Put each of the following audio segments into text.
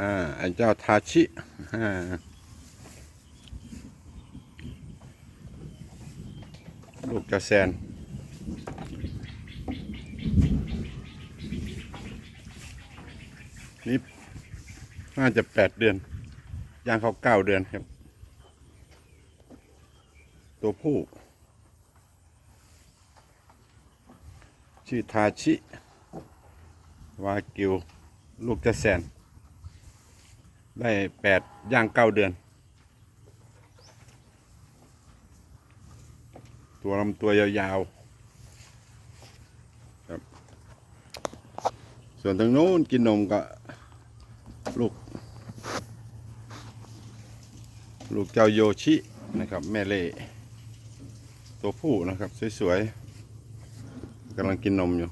อ่าไอ้เจ้าทาชิอ่าลูกเจ้าแซนนี่น่าจะแปดเดือนย่างเขาเก้าเดือนครับ ตัวผู้ ชื่อทาชิ วากิว ลูกจะแสน ได้แปดย่างเก้าเดือน ตัวลำตัวยาวๆครับ ส่วนทางโน้นกินนมก็ลูก ลูกเจ้าโยชินะครับ แม่เล่ตัวผู้นะครับ สวยๆกำลังกินนมอยู่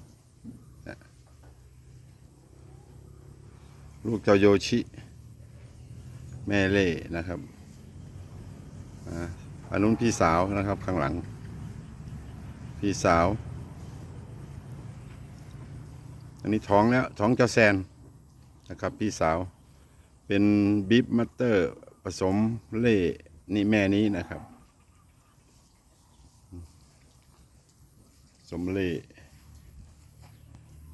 ลูกเจ้าโยชิ แม่เล่นะครับอานนู้นพี่สาวนะครับข้างหลัง พี่สาว อันนี้ท้องแล้วท้องเจ้าแซนนะครับ พี่สาวเป็นบีฟมัตเตอร์ผสมเล่นี่แม่นี้นะครับผสมเล่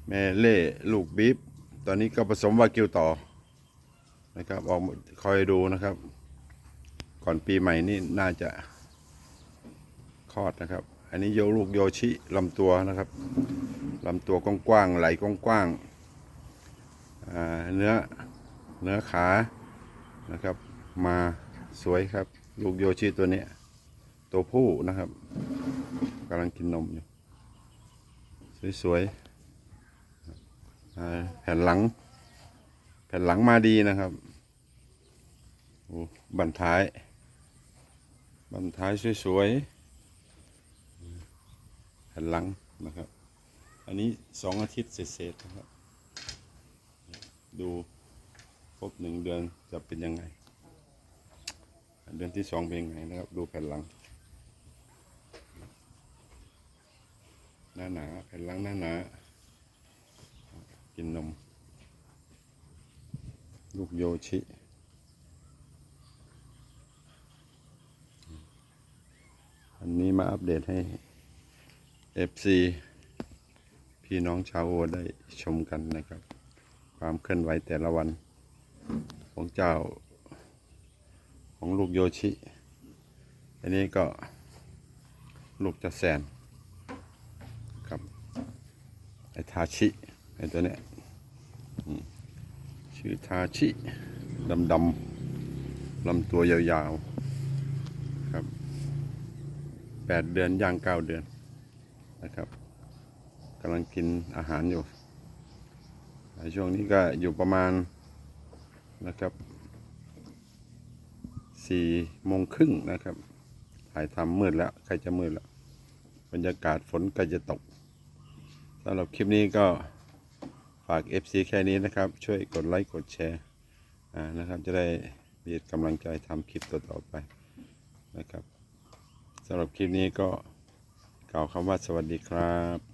แม่เล่ลูกบีฟตอนนี้ก็ผสมวากิวต่อ นะครับออกคอยดูนะครับ ก่อนปีใหม่นี่น่าจะคลอดนะครับ อันนี้โยลูกโยชิลำตัวนะครับลำตัวกว้างๆไหลกว้างๆเนื้อเนื้อขานะครับ มาสวยครับ ลูกโยชิตัวนี้ ตัวผู้นะครับกำลังกินนมอยู่สวยๆแผ่นหลัง แผ่นหลังมาดีนะครับ บันท้าย บันท้ายสวยๆแผ่นหลังนะครับ อันนี้สองอาทิตย์เศษๆนะครับ ดูครบหนึ่งเดือนจะเป็นยังไง เดือนที่สองเป็นยังไงนะครับ ดูแผ่นหลัง หน้าหนาแผ่นหลังหน้าหนา กินนม ลูกโยชิ อันนี้มาอัปเดตให้ FC พี่น้องชาวโอได้ชมกันนะครับ ความเคลื่อนไหวแต่ละวัน ของเจ้า ของลูกโยชิ อันนี้ก็ลูกจะแซนครับไอทาชิไอตัวเนี้ยชื่อทาชิดำดำๆลำตัวยาวๆ 8 เดือนย่าง 9 เดือนนะครับกำลังกินอาหารอยู่ช่วงนี้ก็อยู่ประมาณนะครับสี่โมงครึ่งนะครับ ถ่ายทำมืดแล้ว ใครจะมืดแล้ว บรรยากาศฝนก็จะตกสำหรับคลิปนี้ก็ฝาก FC แค่นี้นะครับ ช่วยกดไลค์ กดแชร์นะครับ จะได้มีกำลังใจทำคลิปต่อๆไปนะครับำหรับคลิปนี้ก็กล่าวคำว่าสวัสดีครับ